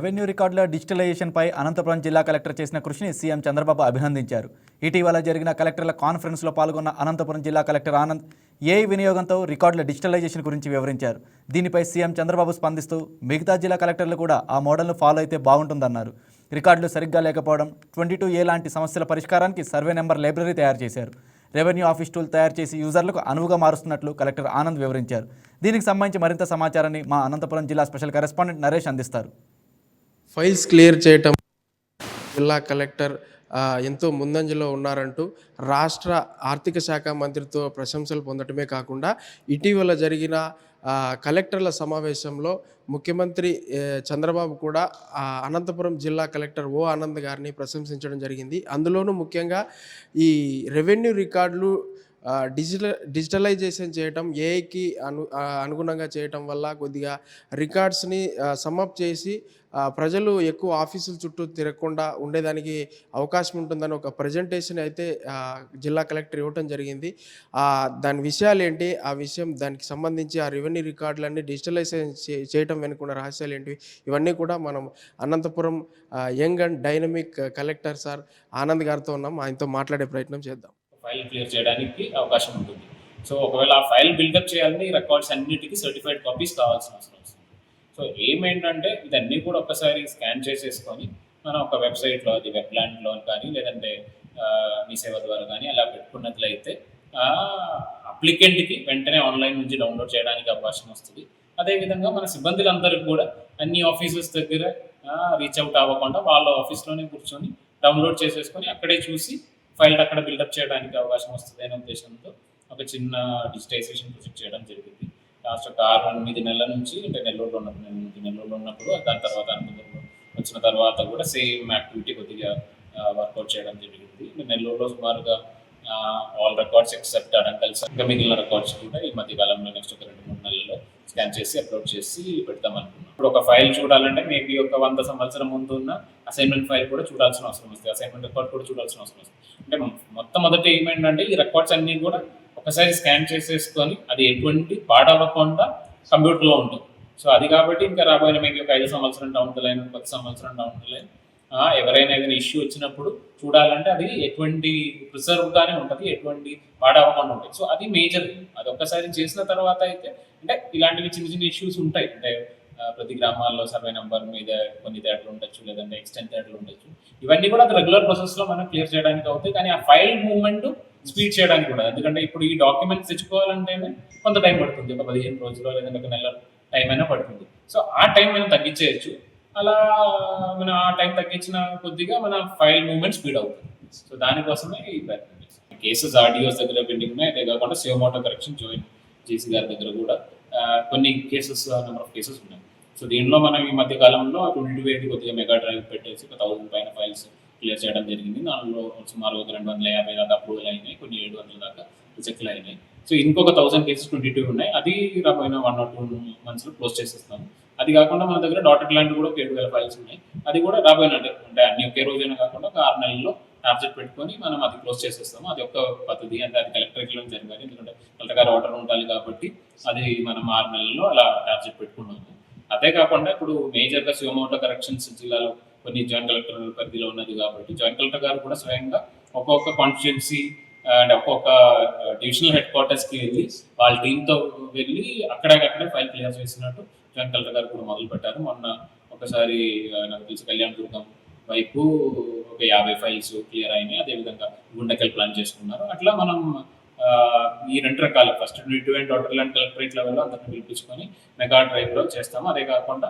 Revenue రికార్డుల డిజిటలైజేషన్పై అనంతపురం జిల్లా collector చేసిన కృషిని సీఎం చంద్రబాబు అభినందించారు. ఇటీవల జరిగిన కలెక్టర్ల కాన్ఫరెన్స్లో పాల్గొన్న అనంతపురం జిల్లా కలెక్టర్ ఆనంద్ ఏఐ వినియోగంతో రికార్డుల డిజిటలైజేషన్ గురించి వివరించారు. దీనిపై సీఎం చంద్రబాబు స్పందిస్తూ మిగతా జిల్లా కలెక్టర్లు కూడా ఆ మోడల్ను ఫాలో అయితే బాగుంటుందన్నారు. రికార్డులు సరిగ్గా లేకపోవడం ట్వంటీ టూ ఏ లాంటి సమస్యల పరిష్కారానికి సర్వే నెంబర్ లైబ్రరీ తయారు చేశారు. రెవెన్యూ ఆఫీస్ టూల్ తయారు చేసి యూజర్లకు అనువుగా మారుస్తున్నట్లు కలెక్టర్ ఆనంద్ వివరించారు. దీనికి సంబంధించి మరింత సమాచారాన్ని మా అనంతపురం జిల్లా స్పెషల్ కరెస్పాండెంట్ నరేష్ అందిస్తారు. ఫైల్స్ క్లియర్ చేయటం జిల్లా కలెక్టర్ ఎంతో ముందంజలో ఉన్నారంటూ రాష్ట్ర ఆర్థిక శాఖ మంత్రితో ప్రశంసలు పొందటమే కాకుండా ఇటీవల జరిగిన కలెక్టర్ల సమావేశంలో ముఖ్యమంత్రి చంద్రబాబు కూడా అనంతపురం జిల్లా కలెక్టర్ ఓ ఆనంద్ గారిని ప్రశంసించడం జరిగింది. అందులోనూ ముఖ్యంగా ఈ రెవెన్యూ రికార్డులు డిజిటల్ డిజిటలైజేషన్ చేయటం ఏఐకి అను అనుగుణంగా చేయటం వల్ల కొద్దిగా రికార్డ్స్ని సమప్ చేసి ప్రజలు ఎక్కువ ఆఫీసుల చుట్టూ తిరగకుండా ఉండేదానికి అవకాశం ఉంటుందని ఒక ప్రజెంటేషన్ అయితే జిల్లా కలెక్టర్ ఇవ్వటం జరిగింది. దాని విషయాలు ఏంటి ఆ విషయం దానికి సంబంధించి ఆ రెవెన్యూ రికార్డులన్నీ డిజిటలైజేషన్ చేయటం వెనుకున్న రహస్యాలు ఏంటివి ఇవన్నీ కూడా మనం Anantapuram young and dynamic collector sir Anand గారితో ఉన్నాం. ఆయనతో మాట్లాడే ప్రయత్నం చేద్దాం. ఫైల్ క్లియర్ చేయడానికి అవకాశం ఉంటుంది. సో ఒకవేళ ఆ ఫైల్ బిల్డప్ చేయాలని రికార్డ్స్ అన్నిటికీ సర్టిఫైడ్ కాపీస్ కావాల్సిన అవసరం వస్తుంది. సో ఏమేంటంటే ఇదన్నీ కూడా ఒక్కసారి స్కాన్ చేసేసుకొని మనం ఒక వెబ్సైట్లో అది వెబ్ ల్యాండ్లో కానీ లేదంటే మీ సేవ ద్వారా కానీ అలా పెట్టుకున్నట్లయితే అప్లికెంట్కి వెంటనే ఆన్లైన్ నుంచి డౌన్లోడ్ చేయడానికి అవకాశం వస్తుంది. అదేవిధంగా మన సిబ్బందులందరికీ కూడా అన్ని ఆఫీసెస్ దగ్గర రీచ్ అవుట్ అవ్వకుండా వాళ్ళ ఆఫీస్లోనే కూర్చొని డౌన్లోడ్ చేసేసుకొని అక్కడే చూసి ఫైల్ అక్కడ బిల్డప్ చేయడానికి అవకాశం వస్తుంది అనే ఉద్దేశంతో ఒక చిన్న డిజిటైజేషన్ ప్రాజెక్ట్ చేయడం జరిగింది. లాస్ట్ ఒక ఆరు ఎనిమిది నెలల నుంచి అంటే నెల్లూరులో ఉన్నప్పుడు ఎనిమిది నెల్లూరులో ఉన్నప్పుడు దాని తర్వాత అనంతపురంలో వచ్చిన తర్వాత కూడా సేమ్ యాక్టివిటీ కొద్దిగా వర్కౌట్ చేయడం జరిగింది. నెల్లూరులో సుమారుగా ఆల్ రికార్డ్స్ ఎక్సెప్ట్ అడంకల్స్ ఇంకా మిగిలిన రికార్డ్స్ కూడా ఈ మధ్య కాలంలో నెక్స్ట్ ఒక రెండు మూడు నెలల్లో స్కాన్ చేసి అప్లోడ్ చేసి పెడతాం అనుకున్నాం ఇప్పుడు ఒక ఫైల్ చూడాలంటే మేబీ ఒక వంద సంవత్సరం ముందు ఉన్న అసైన్మెంట్ ఫైల్ కూడా చూడాల్సిన అవసరం వస్తుంది. అసైన్మెంట్ రికార్డ్ కూడా చూడాల్సిన అవసరం వస్తుంది. అంటే మొత్తం మొదట ఏమేంటంటే ఈ రికార్డ్స్ అన్నీ కూడా ఒకసారి స్కాన్ చేసేసుకొని అది ఎటువంటి పాడవకుండా కంప్యూటర్లో ఉంటుంది. సో అది కాబట్టి ఇంకా రాబోయే మేబీ ఒక ఐదు సంవత్సరం డౌన్ ద లైన్ పది సంవత్సరం డౌన్ ద లైన్ ఎవరైనా ఏదైనా ఇష్యూ వచ్చినప్పుడు చూడాలంటే అది ఎటువంటి ప్రిజర్వ్గానే ఉంటుంది ఎటువంటి పాడవకుండా ఉంటుంది. సో అది మేజర్ అది ఒక్కసారి చేసిన తర్వాత అయితే అంటే ఇలాంటివి చిన్న చిన్న ఇష్యూస్ ఉంటాయి. అంటే ప్రతి గ్రామాల్లో సర్వే నెంబర్ మీద కొన్ని తేడాలు ఉండొచ్చు లేదంటే ఎక్స్టెంట్ తేడాలు ఉండొచ్చు. ఇవన్నీ కూడా రెగ్యులర్ ప్రాసెస్లో మనం క్లియర్ చేయడానికి అవుతాయి. కానీ ఆ ఫైల్ మూవ్మెంట్ స్పీడ్ చేయడానికి కూడా. ఎందుకంటే ఇప్పుడు ఈ డాక్యుమెంట్స్ తెచ్చుకోవాలంటేనే కొంత టైం పడుతుంది. ఒక పదిహేను రోజులు లేదంటే ఒక నెల టైం అయినా పడుతుంది. సో ఆ టైం మనం తగ్గించేయచ్చు. అలా మనం ఆ టైం తగ్గించిన కొద్దిగా మన ఫైల్ మూవ్మెంట్ స్పీడ్ అవుతుంది. సో దానికోసమే ఈ ప్రయత్నం. కేసెస్ ఆర్డియోస్ దగ్గర పెండింగ్ ఉన్నాయి. అదే కాకుండా suo motu correction joint JC గారి దగ్గర కూడా కొన్ని కేసెస్ నెంబర్ ఆఫ్ కేసెస్ ఉన్నాయి. సో దీనిలో మనం ఈ మధ్య కాలంలో ట్వంటీ టూ కొద్దిగా మెగా డ్రైవ్ పెట్టేసి ఒక థౌసండ్ పైన ఫైల్స్ క్లియర్ చేయడం జరిగింది. దానిలో సుమారు ఒక రెండు వందల యాభై దాకా అప్రూవల్ అయినాయి. కొన్ని ఏడు వందల దాకా రిజెక్ట్లు అయినాయి. సో ఇంకొక థౌసండ్ కేసెస్ ట్వంటీ టూ ఉన్నాయి. అది రాబోయిన వన్ ఆర్ టూ మంత్స్లో క్లోజ్ చేసేస్తాము. అది కాకుండా మన దగ్గర డాటెడ్ ల్యాండ్ కూడా ఒక ఏడు వేల ఫైల్స్ ఉన్నాయి. అది కూడా రాబోయిన అంటే అన్ని ఒకే రోజైనా కాకుండా ఒక ఆరు నెలల్లో టార్గెట్ పెట్టుకొని మనం అది క్లోజ్ చేసేస్తాము. అది ఒక పద్ధతి అంటే అది కలెక్టర్కి జరగాలి. ఎందుకంటే కలెక్టర్ గారు ఆర్డర్ ఉండాలి కాబట్టి అది మనం ఆరు నెలల్లో అలా టార్గెట్ పెట్టుకున్నాము. అదే కాకుండా ఇప్పుడు మేజర్గా శివమౌట కరెక్షన్స్ జిల్లాలో కొన్ని జాయింట్ కలెక్టర్ పరిధిలో ఉన్నది కాబట్టి జాయింట్ కలెక్టర్ గారు కూడా స్వయంగా ఒక్కొక్క కాన్స్టిట్యున్సీ అండ్ ఒక్కొక్క డివిజనల్ హెడ్ క్వార్టర్స్కి వెళ్ళి వాళ్ళ టీంతో వెళ్ళి అక్కడే ఫైల్ క్లియర్ చేసినట్టు జాయింట్ కలెక్టర్ గారు కూడా మొదలు పెట్టారు. మొన్న ఒకసారి నాకు తెలిసి కళ్యాణ దుర్గం వైపు ఒక యాభై ఫైల్స్ క్లియర్ అయినాయి. అదేవిధంగా గుండెకల్ ప్లాన్ చేసుకున్నారు. అట్లా మనం ఈ రెండు రకాల first twenty and dotted land collectorate లెవెల్లో అందరిని పిలిపించుకొని మెగా డ్రైవ్లో చేస్తాము. అదే కాకుండా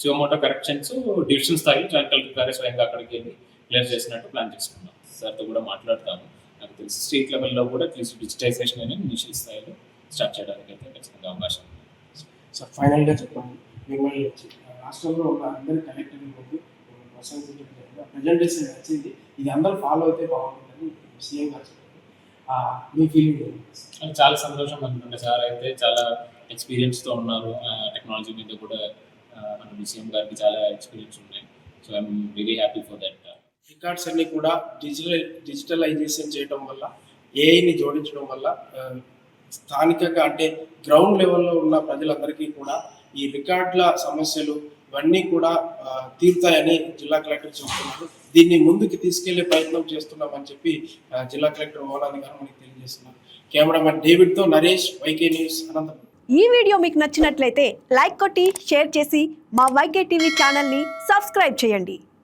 శివమోటో కరెక్షన్స్ డివిజన్ స్థాయి జాయింట్ కలెక్టర్ గారే స్వయంగా అక్కడికి వెళ్ళి క్లియర్ చేసినట్టు ప్లాన్ చేసుకున్నాం. సార్తో కూడా మాట్లాడతాము. నాకు తెలిసి స్టేట్ లెవెల్లో కూడా అట్లీస్ట్ డిజిటైజేషన్ అనేది ఇనిషియల్ స్థాయిలో స్టార్ట్ చేయడానికి అయితే ఖచ్చితంగా అవకాశం సార్ ఫైనల్గా చెప్పండి. మిమ్మల్ని రాష్ట్రంలో ఉన్న అందరి కలెక్టర్ ముందు ప్రజెంటేషన్ నచ్చింది. ఇది అందరూ ఫాలో అయితే బాగుంటుందని సీఎం గారు చెప్పారు. మీ ఫీలింగ్ చాలా సంతోషం అనుకుంటే సార్. అయితే చాలా ఎక్స్పీరియన్స్తో ఉన్నారు. టెక్నాలజీ మీద కూడా మన విషయం గారికి చాలా ఎక్స్పీరియన్స్ ఉన్నాయి. So I'm very happy for that records అన్ని కూడా డిజిటల్ డిజిటలైజేషన్ చేయడం వల్ల ఏఐని జోడించడం వల్ల స్థానికంగా అంటే గ్రౌండ్ లెవెల్లో ఉన్న ప్రజలందరికీ కూడా ఈ రికార్డుల సమస్యలు ఇవన్నీ కూడా తీరుతాయని జిల్లా కలెక్టర్ చెబుతున్నారు. దీన్ని ముందుకు తీసుకెళ్ళే ప్రయత్నం చేస్తున్నామని చెప్పి జిల్లా కలెక్టర్ ఓలాది గారు మనకి తెలియజేస్తున్నారు. కెమెరామెన్ డేవిడ్తో నరేష్ వైకే న్యూస్ అనంతపురం. ఈ వీడియో మీకు నచ్చినట్లయితే లైక్ కొట్టి షేర్ చేసి మా వైకే టీవీ ఛానల్ని సబ్స్క్రైబ్ చేయండి.